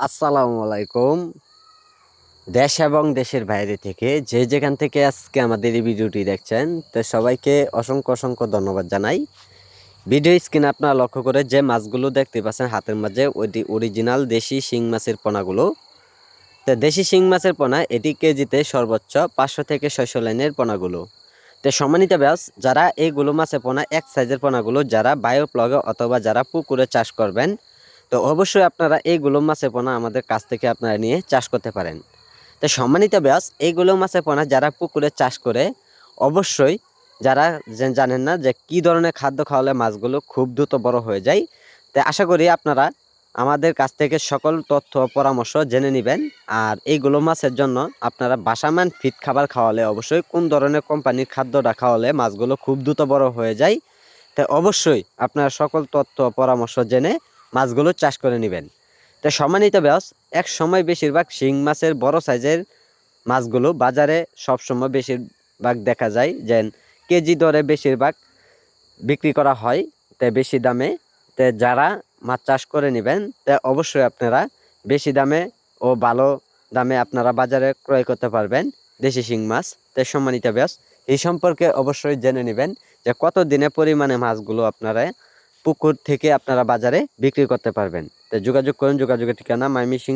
আসসালামু আলাইকুম। দেশ এবং দেশের বাইরে থেকে যে যেখান থেকে আজকে আমাদের এই ভিডিওটি দেখছেন, তো সবাইকে অসংখ্য অসংখ্য ধন্যবাদ জানাই। ভিডিও স্ক্রিনে আপনারা লক্ষ্য করে যে মাছগুলো দেখতে পাচ্ছেন, হাতের মাঝে ওইটি অরিজিনাল দেশি শিং মাছের পোনাগুলো। তো দেশি শিং মাছের পোনা, এটি কেজিতে সর্বোচ্চ পাঁচশো থেকে ছয়শো লাইনের পোনাগুলো। তো সম্মানিত ব্যাস যারা এইগুলো মাছের পোনা, এক সাইজের পোনাগুলো, যারা বায়োপ্লগে অথবা যারা পুকুরে চাষ করবেন তো অবশ্যই আপনারা এই এইগুলো মাছের পোনা আমাদের কাছ থেকে আপনারা নিয়ে চাষ করতে পারেন। তো সম্মানিত ব্যাস এইগুলো মাছের পোনা যারা পুকুরে চাষ করে, অবশ্যই যারা জানেন না যে কি ধরনের খাদ্য খাওয়ালে মাছগুলো খুব দ্রুত বড় হয়ে যায়, তো আশা করি আপনারা আমাদের কাছ থেকে সকল তথ্য পরামর্শ জেনে নেবেন। আর এই এইগুলো মাছের জন্য আপনারা বাসামান ফিট খাবার খাওয়ালে অবশ্যই কোন ধরনের কোম্পানির খাদ্যটা খাওয়ালে মাছগুলো খুব দ্রুত বড় হয়ে যায়, তো অবশ্যই আপনারা সকল তথ্য পরামর্শ জেনে মাছগুলো চাষ করে নেবেন। তো সম্মানিত ব্যাস এক সময় বেশিরভাগ শিং মাছের বড় সাইজের মাছগুলো বাজারে সবসময় বেশিরভাগ দেখা যায় যে কেজি দরে বেশিরভাগ বিক্রি করা হয় তাই বেশি দামে। তে যারা মাছ চাষ করে নেবেন, তা অবশ্যই আপনারা বেশি দামে ও ভালো দামে আপনারা বাজারে ক্রয় করতে পারবেন দেশি শিং মাছ। তাই সম্মানিত ব্যাস এই সম্পর্কে অবশ্যই জেনে নেবেন যে কত দিনে পরিমাণে মাছগুলো আপনারা পুকুর থেকে আপনারা বাজারে বিক্রি করতে পারবেন। তো যোগাযোগ করুন যোগাযোগের ঠিকানা মাইমি সিং